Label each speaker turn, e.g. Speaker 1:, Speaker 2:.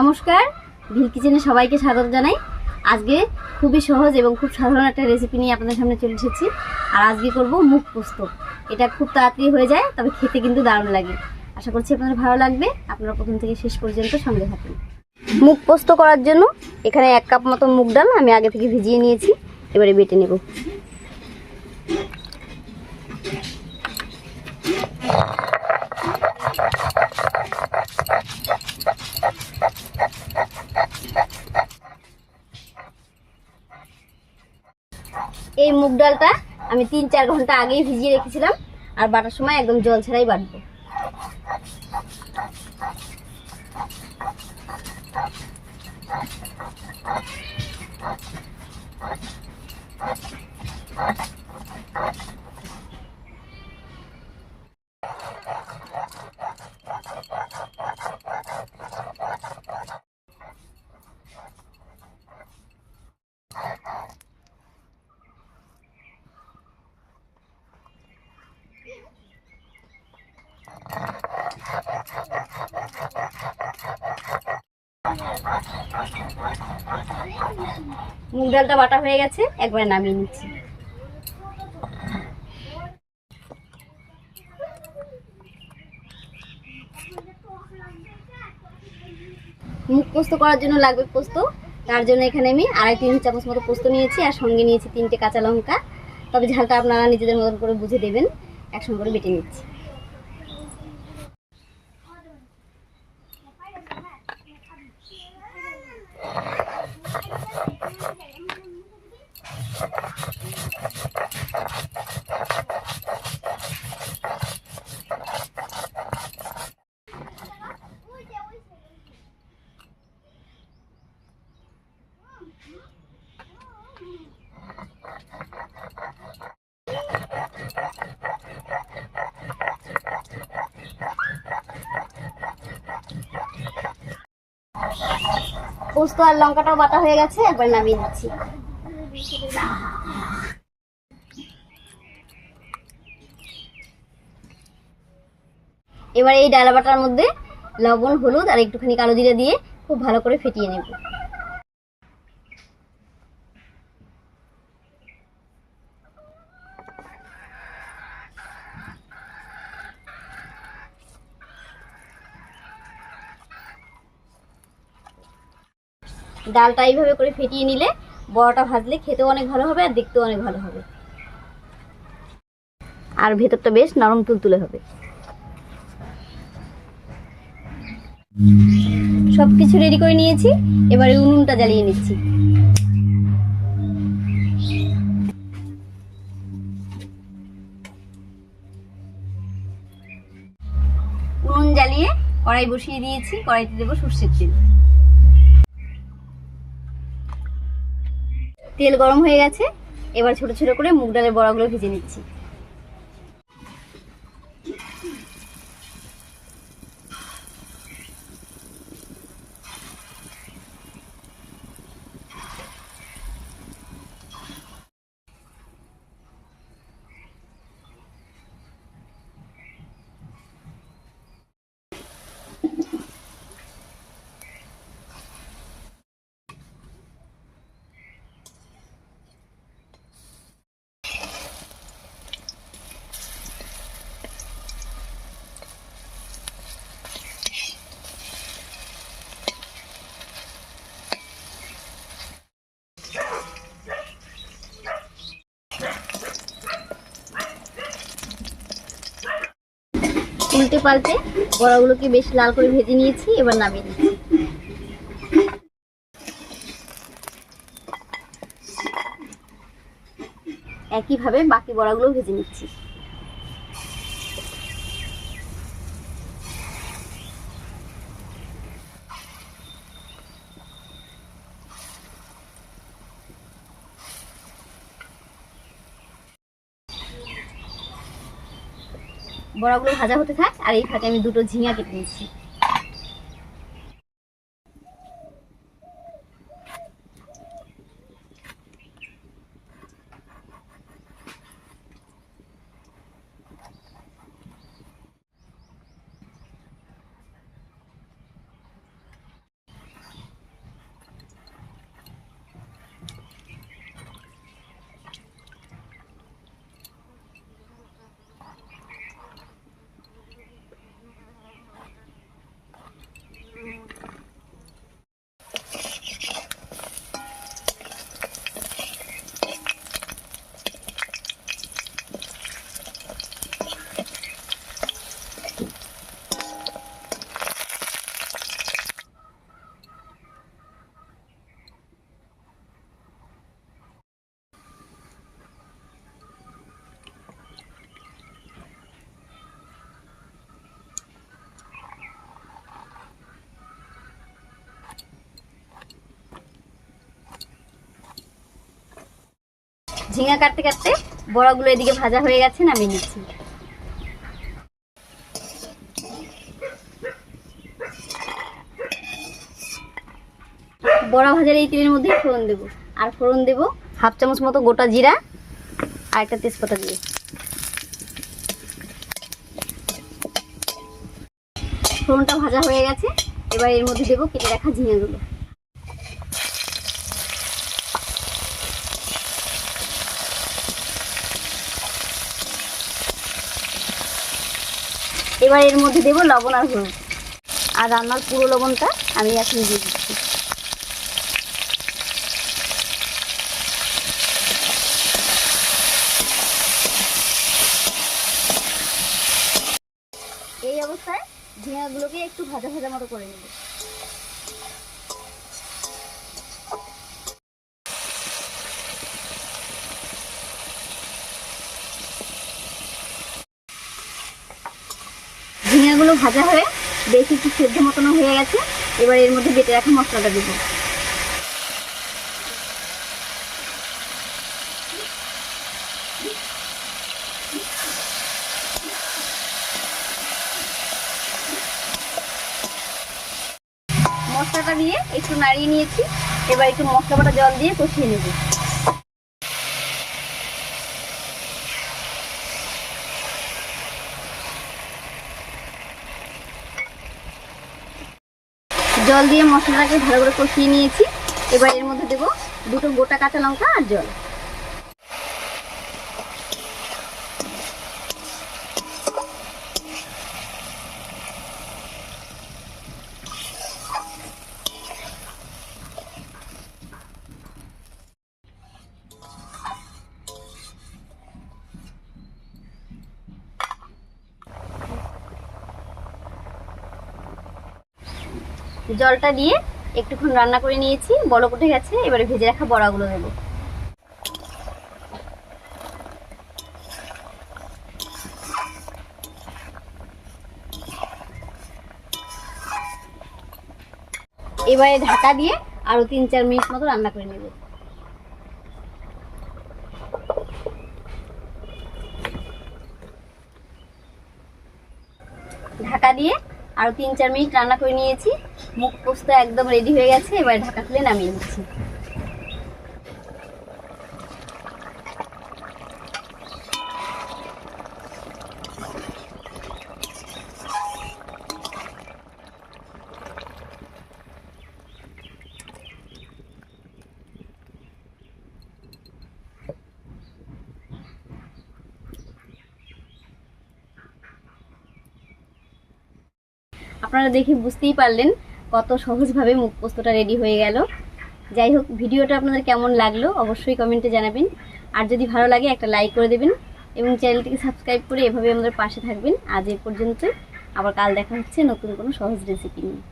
Speaker 1: নমস্কার, ভিল কিচেনে সবাইকে স্বাগত জানাই। আজকে খুবই সহজ এবং খুব সাধারণ একটা রেসিপি নিয়ে আপনাদের সামনে চলে এসেছি। আর আজকে করব মুখ পোস্ত। এটা খুব তাড়াতাড়ি হয়ে যায়, তবে খেতে কিন্তু দারুণ লাগে। আশা করছি আপনাদের ভালো লাগবে। আপনারা প্রথম থেকে শেষ পর্যন্ত সঙ্গে থাকুন। মুখ পোস্ত করার জন্য এখানে এক কাপ মতো মুগ ডাল আমি আগে থেকে ভিজিয়ে নিয়েছি। এবারে বেটে নেব। এই মুগ ডালটা আমি তিন চার ঘণ্টা আগেই ভিজিয়ে রেখেছিলাম, আর বাটার সময় একদম জল ছাড়াই বাটবো। মুগ ডালটা বাটা হয়ে গেছে, একবারে নামিয়ে নিচ্ছি। মুখ পোস্ত করার জন্য লাগবে পোস্ত। তার জন্য এখানে আমি আড়াই তিন চামচ মতো পোস্ত নিয়েছি, আর সঙ্গে নিয়েছি তিনটে কাঁচা লঙ্কা। তবে ঝালটা আপনারা নিজেদের মতন করে বুঝে দেবেন। একসঙ্গে করে বেটে নিচ্ছি। পোস্ত আর লঙ্কাটাও বাটা হয়ে গেছে, একবার নামিয়ে দিচ্ছি এবার এই ডালা বাটার মধ্যে লবণ, হলুদ আর একটুখানি কালো জিরে দিয়ে খুব ভালো করে ফেটিয়ে নেব। ডালটা এইভাবে করে ফেটিয়ে নিলে বড়াটা ভাজলে খেতেও অনেক ভালো হবে আর দেখতেও অনেক ভালো হবে। আর ভেতরটা বেশ নরম তুলতুলে হবে। সব কিছু রেডি করে নিয়েছি, এবারে উনুনটা জ্বালিয়ে নিচ্ছি। উনুন জ্বালিয়ে কড়াই বসিয়ে দিয়েছি, কড়াইতে দেবো সর্ষের তেল। তেল গরম হয়ে গেছে। এবার ছোট ছোট করে মুগ ডালের বড়াগুলো ভেজে নিচ্ছি। উল্টে পাল্টে বড়াগুলোকে বেশ লাল করে ভেজে নিয়েছি, এবার নামিয়ে নিচ্ছি। একইভাবে বাকি বড়াগুলো ভেজে নিচ্ছি। বড়াগুলো ভাজা হতে থাক আর এই ফাঁকে আমি দুটো ঝিঙা কেটে নিচ্ছি। ঝিঙা কাটতে কাটতে বড়াগুলো এদিকে ভাজা হয়ে গেছে, নামিয়ে নিচ্ছি। বড়া ভাজার এই তেলের মধ্যে ফোড়ন দেবো। আর ফোড়ন দেবো হাফ চামচ মতো গোটা জিরা আর একটা তেজপাতা দিয়ে। ফোড়নটা ভাজা হয়ে গেছে, এবার এর মধ্যে দেবো কেটে রাখা ঝিঙেগুলো। এবার এর মধ্যে দেবো লবণ আর হলুদ। আর রান্নার পুরো লবণটা আমি এখন দিয়ে দিচ্ছি। এই অবস্থায় ঝিঙাগুলোকে একটু ভাজা ভাজা মতো করে নেব। ঝিঙাগুলো ভাজা হয়ে বেশ একটু সেদ্ধ মতনও হয়ে গেছে। এবার এর মধ্যে বেটে রাখা মশলাটা দেবো। মশলাটা দিয়ে একটু নাড়িয়ে নিয়েছি। এবার একটু মশলা বাটা জল দিয়ে কষিয়ে নেব। জল দিয়ে মশলাটাকে ভালো করে কষিয়ে নিয়েছি। এবার এর মধ্যে দেবো দুটো গোটা কাঁচা লঙ্কা আর জল। জলটা দিয়ে একটুক্ষণ রান্না করে নিয়েছি বড় উঠে গেছে, এবারে ভেজে রাখা বড়াগুলো দেবো। এবারে ঢাকা দিয়ে আরও তিন চার মিনিট মতো রান্না করে নেব। ঢাকা দিয়ে আরও তিন চার মিনিট রান্না করে নিয়েছি। মুখ পোস্ত একদম রেডি হয়ে গেছে, এবার ঢাকা খুলে নামিয়ে নিচ্ছি। আপনারা দেখে বুঝতেই পারলেন কত সহজভাবে মুখ পোস্তটা রেডি হয়ে গেল। যাই হোক, ভিডিওটা আপনাদের কেমন লাগল অবশ্যই কমেন্টে জানাবেন। আর যদি ভালো লাগে, একটা লাইক করে দেবেন এবং চ্যানেলটিকে সাবস্ক্রাইব করে এভাবে আমাদের পাশে থাকবেন। আজ এ পর্যন্ত আবার কাল দেখা হচ্ছে নতুন কোনো সহজ রেসিপি নিয়ে।